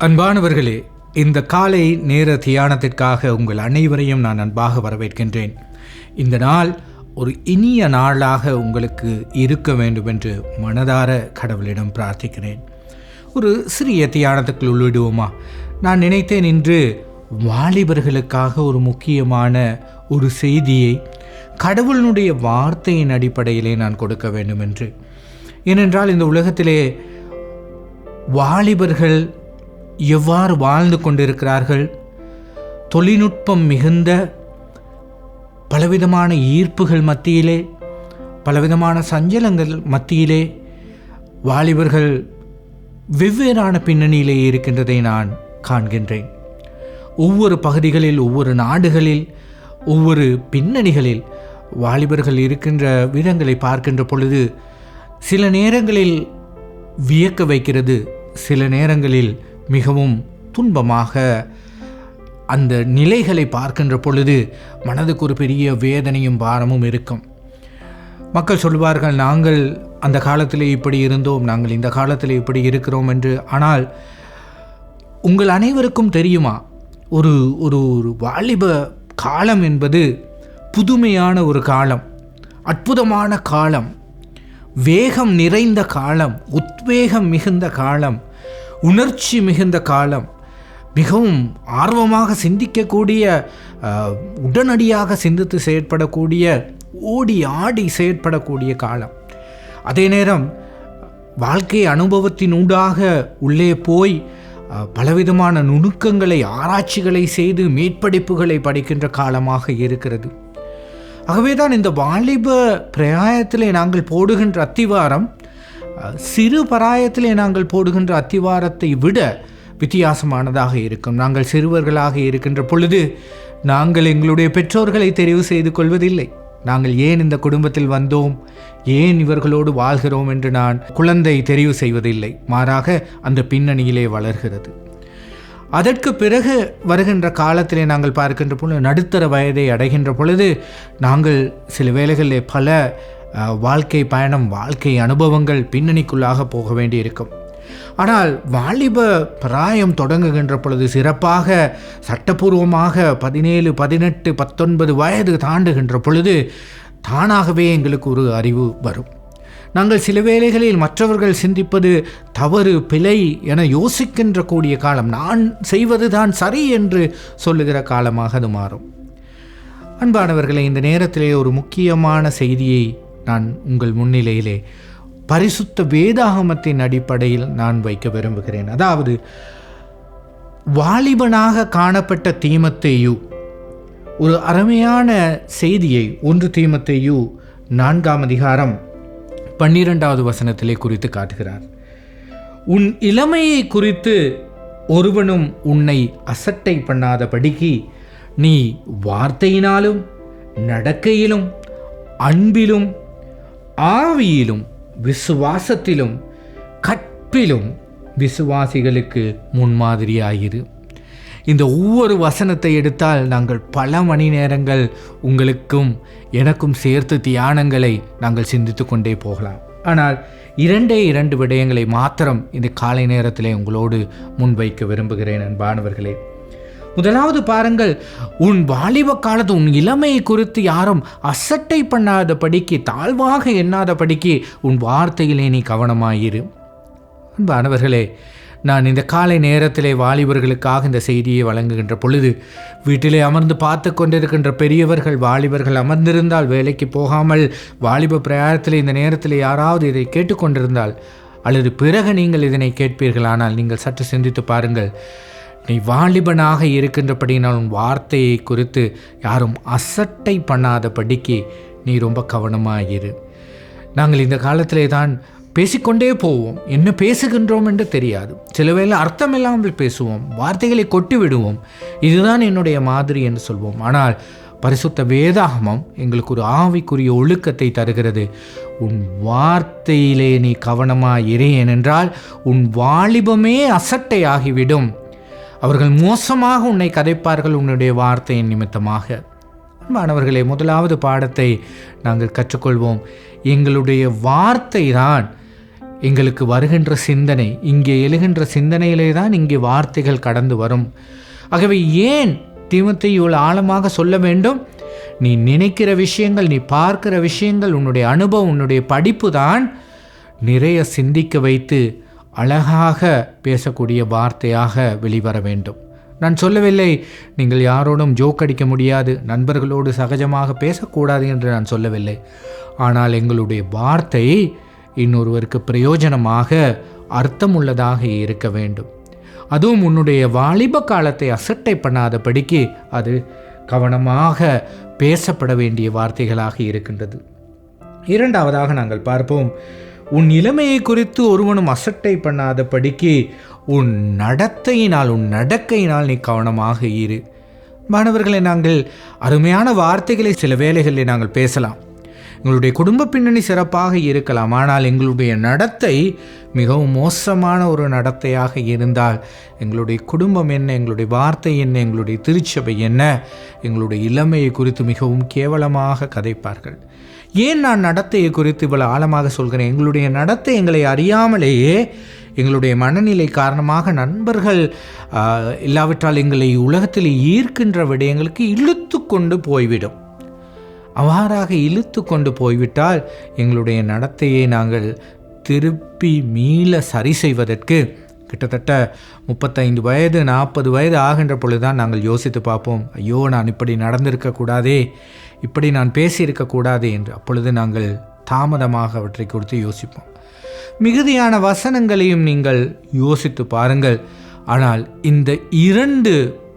அன்பானவர்களே இந்த காலை நேர தியானத்திற்காக உங்கள் அனைவரையும் நான் அன்பாக வரவேற்கின்றேன். இந்த நாள் ஒரு இனிய நாளாக உங்களுக்கு இருக்க வேண்டும் என்று மனதார கடவுளிடம் பிரார்த்திக்கிறேன். ஒரு சிறிய தியானத்துக்குள் உள்ளிடுவோமா? நான் நினைத்தேன் இன்று வாலிபர்களுக்காக ஒரு முக்கியமான ஒரு செய்தியை கடவுளினுடைய வார்த்தையின் அடிப்படையிலே நான் கொடுக்க வேண்டும் என்று ஏனென்றால் இந்த உலகத்திலே வாலிபர்கள் எவ்வாறு வாழ்ந்து கொண்டிருக்கிறார்கள்? தொழில்நுட்பம் மிகுந்த பலவிதமான ஈர்ப்புகள் மத்தியிலே பலவிதமான சஞ்சலங்கள் மத்தியிலே வாலிபர்கள் வெவ்வேறான பின்னணியிலே இருக்கின்றதை நான் காண்கின்றேன். ஒவ்வொரு பகுதிகளில் ஒவ்வொரு நாடுகளில் ஒவ்வொரு பின்னணிகளில் வாலிபர்கள் இருக்கின்ற விதங்களை பார்க்கின்ற பொழுது சில நேரங்களில் வியக்க வைக்கிறது சில நேரங்களில் மிகவும் துன்பமாக அந்த நிலைகளை பார்க்கின்ற பொழுது மனதுக்கு ஒரு பெரிய வேதனையும் பாரமும் இருக்கும். மக்கள் சொல்வார்கள் நாங்கள் அந்த காலத்தில் இப்படி இருந்தோம் நாங்கள் இந்த காலத்தில் இப்படி இருக்கிறோம் என்று. ஆனால் உங்கள் அனைவருக்கும் தெரியுமா? ஒரு ஒரு ஒரு வாலிப காலம் என்பது புதுமையான ஒரு காலம் அற்புதமான காலம் வேகம் நிறைந்த காலம் உத்வேகம் மிகுந்த காலம் உணர்ச்சி மிகுந்த காலம் மிகவும் ஆர்வமாக சிந்திக்கக்கூடிய உடனடியாக சிந்தித்து செயற்படக்கூடிய ஓடி ஆடி செயற்படக்கூடிய காலம். அதே நேரம் வாழ்க்கை அனுபவத்தின் ஊடாக உள்ளே போய் பலவிதமான நுணுக்கங்களை ஆராய்ச்சிகளை செய்து மேற்படிப்புகளை படிக்கின்ற காலமாக இருக்கிறது. ஆகவே தான் இந்த வாலிப பிரயாயத்திலே நாங்கள் போடுகின்ற அத்திவாரம் சிறு பராயத்திலே நாங்கள் போடுகின்ற அத்திவாரத்தை விட வித்தியாசமானதாக இருக்கும். நாங்கள் சிறுவர்களாக இருக்கின்ற பொழுது நாங்கள் எங்களுடைய பெற்றோர்களை தெரிவு செய்து கொள்வதில்லை. நாங்கள் ஏன் இந்த குடும்பத்தில் வந்தோம்? ஏன் இவர்களோடு வாழ்கிறோம் என்று நான் குழந்தை தெரிவு செய்வதில்லை. மாறாக அந்த பின்னணியிலே வளர்கிறது. அதற்கு பிறகு வருகின்ற காலத்திலே நாங்கள் பார்க்கின்ற பொழுது நடுத்தர வயதை அடைகின்ற பொழுது நாங்கள் சில வேளைகளிலே பல வாழ்க்கை பயணம் வாழ்க்கை அனுபவங்கள் பின்னணிக்குள்ளாக போக வேண்டியிருக்கும். ஆனால் வாலிப பிராயம் தொடங்குகின்ற பொழுது சிறப்பாக சட்டபூர்வமாக பதினேழு பதினெட்டு பத்தொன்பது வயது தாண்டுகின்ற பொழுது தானாகவே எங்களுக்கு ஒரு அறிவு வரும். நாங்கள் சில வேளைகளில் மற்றவர்கள் சிந்திப்பது தவறு பிழை என யோசிக்கின்ற கூடிய காலம் நான் செய்வது தான் சரி என்று சொல்லுகிற காலமாக அது மாறும். அன்பானவர்களை இந்த நேரத்திலே ஒரு முக்கியமான செய்தியை நான் உங்கள் முன்னிலையிலே பரிசுத்த வேதாகமத்தின் அடிப்படையில் நான் வைக்க விரும்புகிறேன். அதாவது வாலிபனாக காணப்பட்ட தீமத்தேயு ஒரு அருமையான செய்தியை ஒன்று தீமத்தேயு நான்காம் அதிகாரம் பன்னிரெண்டாவது வசனத்திலே குறித்து காட்டுகிறார். உன் இளமையை குறித்து ஒருவனும் உன்னை அசட்டை பண்ணாதபடிக்கு நீ வார்த்தையினாலும் நடக்கையிலும் அன்பிலும் ஆவியிலும் விசுவாசத்திலும் கற்பிலும் விசுவாசிகளுக்கு முன்மாதிரியாயிரு. இந்த ஒவ்வொரு வசனத்தை எடுத்தால் நாங்கள் பல மணி நேரங்கள் உங்களுக்கும் எனக்கும் சேர்த்து தியானங்களை நாங்கள் சிந்தித்து கொண்டே போகலாம். ஆனால் இரண்டே இரண்டு விடயங்களை மாத்திரம் இந்த காலை நேரத்திலே உங்களோடு முன்வைக்க விரும்புகிறேன் அன்பானவர்களே. முதலாவது பாருங்கள் உன் வாலிப காலத்து உன் இளமையை குறித்து யாரும் அசட்டை பண்ணாத படிக்கு தாழ்வாக எண்ணாத படிக்கு உன் வார்த்தையிலே நீ கவனமாயிரு. அன்பானவர்களே நான் இந்த காலை நேரத்திலே வாலிபர்களுக்காக இந்த செய்தியை வழங்குகின்ற பொழுது வீட்டிலே அமர்ந்து பார்த்து கொண்டிருக்கின்ற பெரியவர்கள் வாலிபர்கள் அமர்ந்திருந்தால் வேலைக்கு போகாமல் வாலிப பிரயாணத்தில் இந்த நேரத்தில் யாராவது இதை கேட்டுக்கொண்டிருந்தால் அல்லது பிறகு நீங்கள் இதனை கேட்பீர்களானால் நீங்கள் சற்று சிந்தித்து பாருங்கள் நீ வாலிபனாக இருக்கின்றபடியினால் உன் வார்த்தையை குறித்து யாரும் அசட்டை பண்ணாதபடிக்கு நீ ரொம்ப கவனமாயிரு. நாங்கள் இந்த காலத்திலே தான் பேசிக்கொண்டே போவோம். என்ன பேசுகின்றோம் என்று தெரியாது. சில வேளை அர்த்தமில்லாமல் பேசுவோம். வார்த்தைகளை கொட்டி விடுவோம் இதுதான் என்னுடைய மாதிரி என்று சொல்வோம். ஆனால் பரிசுத்த வேதாகமம் எங்களுக்கு ஒரு ஆவிக்குரிய ஒழுக்கத்தை தருகிறது. உன் வார்த்தையிலே நீ கவனமாக இரு ஏனென்றால் உன் வாலிபமே அசட்டை ஆகிவிடும் அவர்கள் மோசமாக உன்னை கதைப்பார்கள் உன்னுடைய வார்த்தையின் நிமித்தமாக. மாணவர்களே முதலாவது பாடத்தை நாங்கள் கற்றுக்கொள்வோம். எங்களுடைய வார்த்தை தான் எங்களுக்கு வருகின்ற சிந்தனை. இங்கே எழுகின்ற சிந்தனையிலே தான் இங்கே வார்த்தைகள் கடந்து வரும். ஆகவே ஏன் தீமத்தை இவ்வளோ ஆழமாக சொல்ல வேண்டும்? நீ நினைக்கிற விஷயங்கள் நீ பார்க்கிற விஷயங்கள் உன்னுடைய அனுபவம் உன்னுடைய படிப்பு தான் நிறைய சிந்திக்க வைத்து அழகாக பேசக்கூடிய வார்த்தையாக வெளிவர வேண்டும். நான் சொல்லவில்லை நீங்கள் யாரோடும் ஜோக் அடிக்க முடியாது நண்பர்களோடு சகஜமாக பேசக்கூடாது என்று நான் சொல்லவில்லை. ஆனால் எங்களுடைய வார்த்தை இன்னொருவருக்கு பிரயோஜனமாக அர்த்தமுள்ளதாக இருக்க வேண்டும். அதுவும் உன்னுடைய வாலிப காலத்தை அசட்டை பண்ணாதபடிக்கு அது கவனமாக பேசப்பட வேண்டிய வார்த்தைகளாக இருக்கின்றது. இரண்டாவதாக நாங்கள் பார்ப்போம் உன் இளமையை குறித்து ஒருவனும் அசட்டை பண்ணாத படிக்கு உன் நடத்தையினால் உன் நடக்கையினால் நீ கவனமாக இரு. மாணவர்களை நாங்கள் அருமையான வார்த்தைகளை சில வேலைகளில் நாங்கள் பேசலாம். எங்களுடைய குடும்ப பின்னணி சிறப்பாக இருக்கலாம். ஆனால் எங்களுடைய நடத்தை மிகவும் மோசமான ஒரு நடத்தையாக இருந்தால் எங்களுடைய குடும்பம் என்ன எங்களுடைய வார்த்தை என்ன எங்களுடைய திருச்சபை என்ன எங்களுடைய இளமையை குறித்து மிகவும் கேவலமாக கதைப்பார்கள். ஏன் நான் நடத்தையை குறித்து இவ்வளோ ஆழமாக சொல்கிறேன்? எங்களுடைய நடத்தை எங்களை அறியாமலேயே எங்களுடைய மனநிலை காரணமாக நண்பர்கள் இல்லாவிட்டால் எங்களை உலகத்தில் ஈர்க்கின்ற விடயங்களுக்கு இழுத்து கொண்டு போய்விடும். அவ்வாறாக இழுத்து கொண்டு போய்விட்டால் எங்களுடைய நடத்தையை நாங்கள் திருப்பி மீள சரி செய்வதற்கு கிட்டத்தட்ட முப்பத்தைந்து வயது நாற்பது வயது ஆகின்ற பொழுதுதான் நாங்கள் யோசித்து பார்ப்போம். ஐயோ நான் இப்படி நடந்திருக்கக்கூடாதே இப்படி நான் பேசியிருக்கக்கூடாதே என்று அப்பொழுது நாங்கள் தாமதமாக அவற்றை குறித்து யோசிப்போம். மிகுதியான வசனங்களையும் நீங்கள் யோசித்து பாருங்கள். ஆனால் இந்த இரண்டு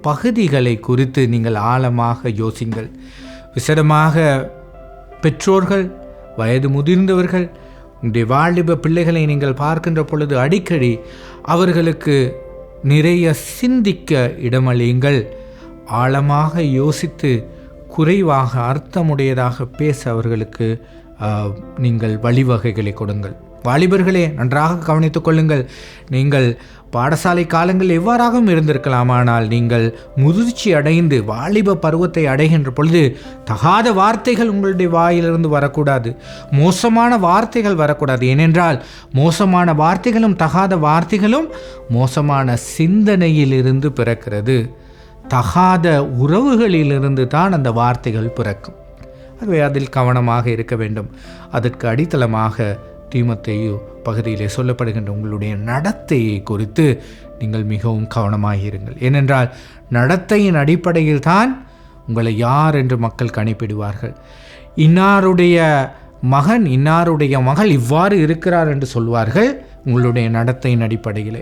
பகுதிகளை குறித்து நீங்கள் ஆழமாக யோசிங்கள். விசடமாக பெற்றோர்கள் வயது முதிர்ந்தவர்கள் உங்களுடைய வாலிப பிள்ளைகளை நீங்கள் பார்க்கின்ற பொழுது அடிக்கடி அவர்களுக்கு நிறைய சிந்திக்க இடமளியுங்கள். ஆழமாக யோசித்து குறைவாக அர்த்தமுடையதாக பேச அவர்களுக்கு நீங்கள் வழிவகைகளை கொடுங்கள். வாலிபர்களே நன்றாக கவனித்துக் கொள்ளுங்கள். நீங்கள் பாடசாலை காலங்கள் எவ்வாறாகவும் இருந்திருக்கலாம் ஆனால் நீங்கள் முதிர்ச்சி அடைந்து வாலிப பருவத்தை அடைகின்ற பொழுது தகாத வார்த்தைகள் உங்களுடைய வாயிலிருந்து வரக்கூடாது. மோசமான வார்த்தைகள் வரக்கூடாது. ஏனென்றால் மோசமான வார்த்தைகளும் தகாத வார்த்தைகளும் மோசமான சிந்தனையிலிருந்து பிறக்கிறது. தகாத உறவுகளிலிருந்து தான் அந்த வார்த்தைகள் பிறக்கும். ஆகவே அதில் கவனமாக இருக்க வேண்டும். அதற்கு அடித்தளமாக தீமத்தையோ பகுதியிலே சொல்லப்படுகின்ற உங்களுடைய நடத்தையை குறித்து நீங்கள் மிகவும் கவனமாக இருங்கள். ஏனென்றால் நடத்தையின் அடிப்படையில் தான் உங்களை யார் என்று மக்கள் கணிப்பிடுவார்கள். இன்னாருடைய மகன் இன்னாருடைய மகள் இவ்வாறு இருக்கிறார் என்று சொல்வார்கள் உங்களுடைய நடத்தையின் அடிப்படையிலே.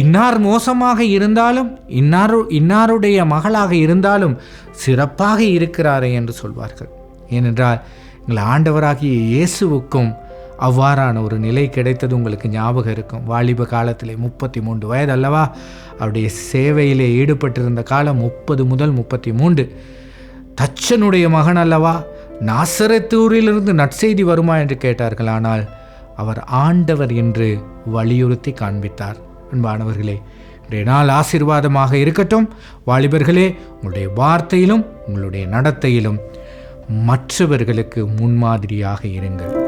இன்னார் மோசமாக இருந்தாலும் இன்னாரு இன்னாருடைய மகளாக இருந்தாலும் சிறப்பாக இருக்கிறாரே என்று சொல்வார்கள். ஏனென்றால் எங்கள் ஆண்டவராகிய இயேசுவுக்கும் அவ்வாறான ஒரு நிலை கிடைத்தது உங்களுக்கு ஞாபகம் இருக்கும். வாலிப காலத்திலே முப்பத்தி மூன்று வயது அல்லவா? அவருடைய சேவையிலே ஈடுபட்டிருந்த காலம் முப்பது முதல் முப்பத்தி மூன்று தச்சனுடைய மகன் அல்லவா? நாசரத்தூரிலிருந்து நற்செய்தி வருமா என்று கேட்டார்கள். ஆனால் அவர் ஆண்டவர் என்று வலியுறுத்தி காண்பித்தார். அன்பானவர்களே இன்றைய நாள் ஆசீர்வாதமாக இருக்கட்டும். வாலிபர்களே உங்களுடைய வார்த்தையிலும் உங்களுடைய நடத்தையிலும் மற்றவர்களுக்கு முன்மாதிரியாக இருங்கள்.